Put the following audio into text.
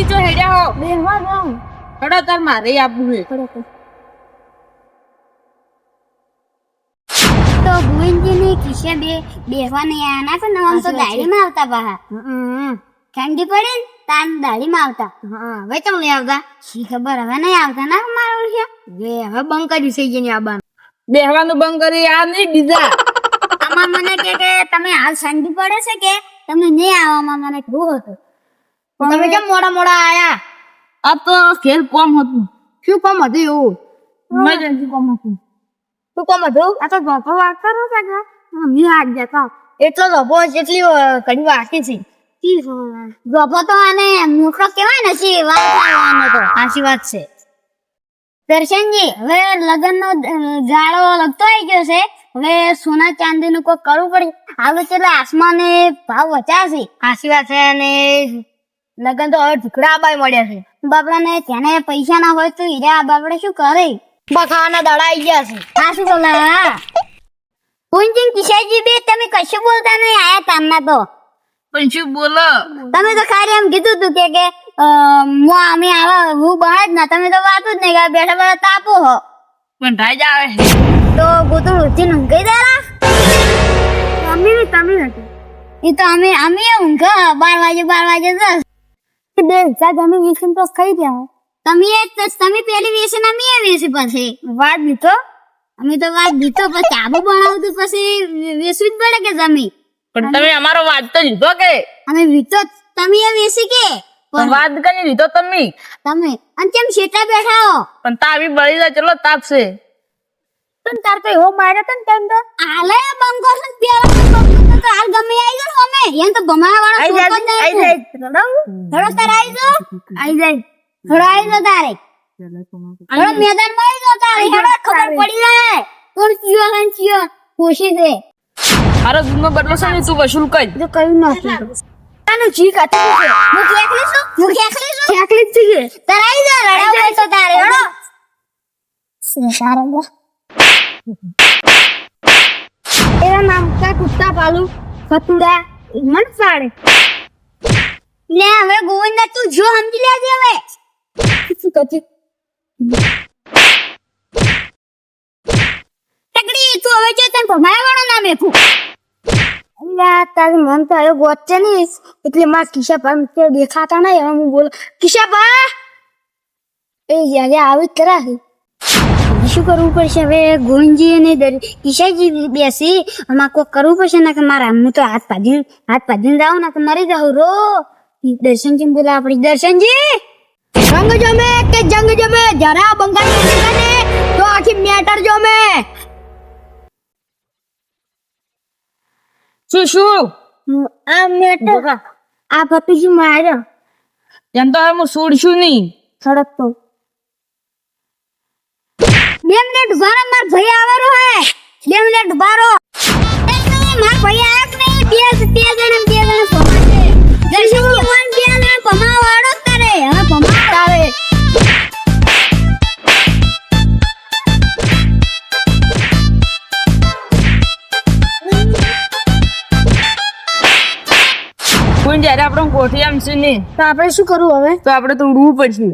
શાંતિ જો હેડ્યા હો. બેહવા દઉં હડો તાર મારે આપવું છે તો ગોવિંદજીની ખિસ્સે બે બેહવા નહીં આયા ના પણ આમ તો દાઢીમાં આવતા બહાર. ઠંડી પડે ને દાડી દાઢીમાં આવતા. હા. હવે ચમ નહીં આવતા. શી ખબર હવે નહીં આવતા ના મારો છે વે હવે બંધ કર્યું છે જેની આબાન બેહવાનું બંધ કરી આ નહીં બીજા. આમાં મને કે કે તમે હાલ ઠંડી પડે છે કે? તમે નહીં આવવામાં મને કહું હતું. તમે કેમ મોડા મોડા આયા? આ તો ખેલ કોમ હતું. શું કોમ હતું એવું? ઇમરજન્સી કોમ હતું. શું કોમ હતું? આ તો ગપો વાત કરો છે કે મમ્મી હાથ જતા એટલો ગપો જેટલી ઘણી વાકી છે. ગપો તો આને મોકળો કહેવાય ને છે વાત તો? સાચી વાત છે. દર્શનજી હવે લગ્નનો ગાળો લગતો આવી ગયો છે. હવે સોના ચાંદી નું કોઈ કરવું પડે? હવે કેટલા આસમાને ભાવ વચાશે છે. આશીર્વાદ છે અને લગ્ન તો હવે ઢુકડા બાય મળ્યા છે. બાપડાને તેને પૈસા ના હોય તો હીરા બાપડે શું કરે? બખાના દડા આવી ગયા છે. હા શું બોલા પુંજિન કિશાજી બે તમે કશું બોલતા નહીં આયા તામના તો. પણ શું બોલો. તમે તો ખાલી એમ કીધું તું કે કે મો અમે આવા હું બહાર જ ના તમે તો વાત જ નહીં કે બેઠા બેઠા તાપો હો. પણ રાજ આવે. તો ગોતું ઉઠીને ઊંઘી દેરા મમ્મી ને તમે નથી. એ તો અમે અમે ઊંઘ બાર વાગે બાર વાગે દસ બે હજાર અમે વેસન તો ખાઈ ગયા તમે તમે પેલી વેસન અમે એ વેસી પછી. વાત દીધો અમે તો વાત દીધો પછી ચાબુ બનાવતું પછી વેસવી જ પડે કે જમી પણ તમે અમારો વાત તો લીધો કે? અમે વીતો તમે એ વેસી કે? પણ વાત કરી લીધો તમે. તમે અને કેમ શેટા બેઠા હો? પણ તાવી બળી જાય ચલો તાપશે. પણ તાર તો એવો માર્યો તો ને તેમ તો? આલે બંકો છે પેલા બંકો તો હાલ ગમે આવી ગયો અમે એમ તો ભમાવા વાળો આઈ છોકરો જ આઈ નહીં. જાય. થોડો તાર આવી જો. આવી જાય. થોડો આવી જો તારે. થોડો મેદાનમાં આવી જો તારે. હેડો ખબર પડી જાય. કોણ ચિયો ને ચિયો? ખુશી છે મારો દૂધનો બદલો છે ને તું વસૂલ કર. તો કયું નથી આનું જી કાતું છે? હું ખેખલી છું? હું ખેખલી છું? ખેખલી જ છે તાર આવી જા રડાવ તો તારે. હેડો. સારા એના નામ કા કુત્તા પાલુ કતુડા મન ફાડે. લે હવે ગોવિંદા તું જો સમજી લેજે હવે. શું કચી તકડી તું હવે જો તને ભમાય વાળો નામ એફું અલ્યા તાર મન તો હવે ગોચે નહીં એટલે માં કિશા પર તે દેખાતા નહીં. હવે હું બોલો કિશા પા એ જ્યારે આવી જ કરા શું કરવું પડશે? હવે ગોવિંદજી અને ઈશાજી બેસી આમાં કોઈ કરવું પડશે ના કે મારા હું તો હાથ પાડીને હાથ પાડીને જાઉં ના કે મરી જાઉં. રો! દર્શનજી બોલા આપણી. દર્શનજી! જંગ જમે કે જંગ જમે? જરા બંગાળી તો આખી મેટર જમે. શું શું? આ મેટર આ ભતીજી માર્યો. એમ તો હું છોડશું નહીં. સડક તો બે મિનિટ ઊભા માર ભાઈ આવવાનો હે. બે મિનિટ ઊભા રહો માર ભાઈ આવ્યો કે નહીં? બે બે જણ બે જણ પમાશે દર્શન જીવન બે જણ પમા વાળો તારે. હવે પમા આવે. પણ જયારે આપણે કોઠી આમ છે ને તો આપણે શું કરવું હવે? તો આપણે તો ઉડવું પડશે.